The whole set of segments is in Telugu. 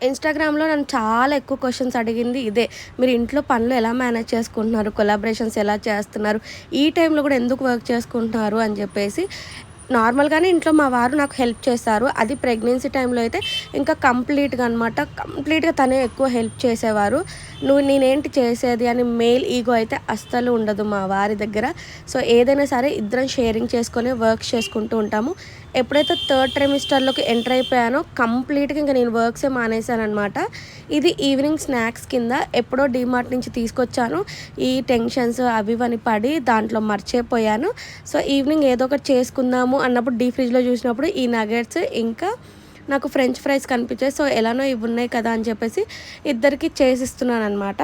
ఇన్స్టాగ్రామ్లో నన్ను చాలా ఎక్కువ క్వశ్చన్స్ అడిగింది ఇదే. మీరు ఇంట్లో పనులు ఎలా మేనేజ్ చేసుకుంటున్నారు? కొలాబరేషన్స్ ఎలా చేస్తున్నారు? ఈ టైంలో కూడా ఎందుకు వర్క్ చేసుకుంటున్నారు? అని చెప్పేసి నార్మల్గానే ఇంట్లో మా వారు నాకు హెల్ప్ చేస్తారు అది ప్రెగ్నెన్సీ టైంలో అయితే ఇంకా కంప్లీట్గా అనమాట కంప్లీట్గా తనే ఎక్కువ హెల్ప్ చేసేవారు. నువ్వు నేనేంటి చేసేది అని మెయిల్ ఈగో అయితే అస్సలు ఉండదు మా వారి దగ్గర. సో ఏదైనా సరే ఇద్దరం షేరింగ్ చేసుకొని వర్క్ చేసుకుంటూ ఉంటాము. ఎప్పుడైతే థర్డ్ ట్రెమిస్టర్లోకి ఎంటర్ అయిపోయానో కంప్లీట్గా ఇంకా నేను వర్క్సే మానేశాను అనమాట ఇది ఈవినింగ్ స్నాక్స్ కింద ఎప్పుడో డీమార్ట్ నుంచి తీసుకొచ్చాను. ఈ టెన్షన్స్ అవి ఇవని పడి దాంట్లో మర్చిపోయాను. సో ఈవినింగ్ ఏదో ఒకటి చేసుకుందాము అన్నప్పుడు డీ ఫ్రిడ్జ్లో చూసినప్పుడు ఈ నగెట్స్ ఇంకా నాకు ఫ్రెంచ్ ఫ్రైస్ కనిపించాయి. సో ఎలానో ఇవి ఉన్నాయి కదా అని చెప్పేసి ఇద్దరికి చేసిస్తున్నాను అనమాట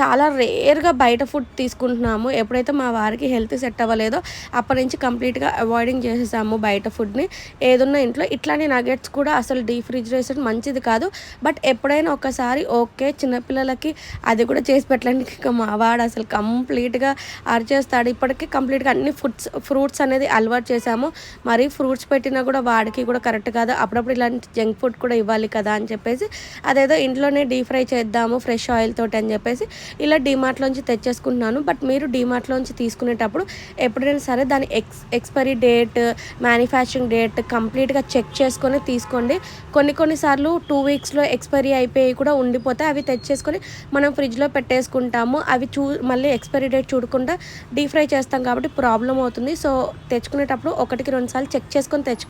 చాలా రేర్గా బయట ఫుడ్ తీసుకుంటున్నాము. ఎప్పుడైతే మా వారికి హెల్త్ సెట్ అవ్వలేదో అప్పటి నుంచి కంప్లీట్గా అవాయిడింగ్ చేసేసాము బయట ఫుడ్ని. ఏదున్నా ఇంట్లో ఇట్లానే నగెట్స్ కూడా అసలు డీఫ్రిజిరేషన్ మంచిది కాదు. బట్ ఎప్పుడైనా ఒకసారి ఓకే చిన్నపిల్లలకి అది కూడా చేసి పెట్టడానికి మా వాడు అసలు కంప్లీట్గా అరిచేస్తాడు. ఇప్పటికీ కంప్లీట్గా అన్ని ఫుడ్స్ ఫ్రూట్స్ అనేది అలవాటు చేసాము మరి ఫ్రూట్స్ పెట్టినా కూడా వాడికి కూడా కరెక్ట్ కాదు. అప్పుడప్పుడు ఇలాంటి జంక్ ఫుడ్ కూడా ఇవ్వాలి కదా అని చెప్పేసి అదేదో ఇంట్లోనే డీప్ ఫ్రై చేద్దాము ఫ్రెష్ ఆయిల్ తోటి అని చెప్పేసి ఇలా డీమార్ట్లోంచి తెచ్చేసుకుంటున్నాను. బట్ మీరు డీమార్ట్లోంచి తీసుకునేటప్పుడు ఎప్పుడైనా సరే దాని ఎక్స్ ఎక్స్పైరీ డేట్ మ్యానుఫ్యాక్చరింగ్ డేట్ కంప్లీట్గా చెక్ చేసుకొని తీసుకోండి. కొన్ని కొన్నిసార్లు టూ వీక్స్లో ఎక్స్పైరీ అయిపోయి కూడా ఉండిపోతే అవి తెచ్చేసుకొని మనం ఫ్రిడ్జ్లో పెట్టేసుకుంటాము. అవి చూ మళ్ళీ ఎక్స్పైరీ డేట్ చూడకుండా డీప్ ఫ్రై చేస్తాం కాబట్టి ప్రాబ్లం అవుతుంది. సో తెచ్చుకునేటప్పుడు ఒకటికి రెండు సార్లు చెక్ చేసుకొని తెచ్చు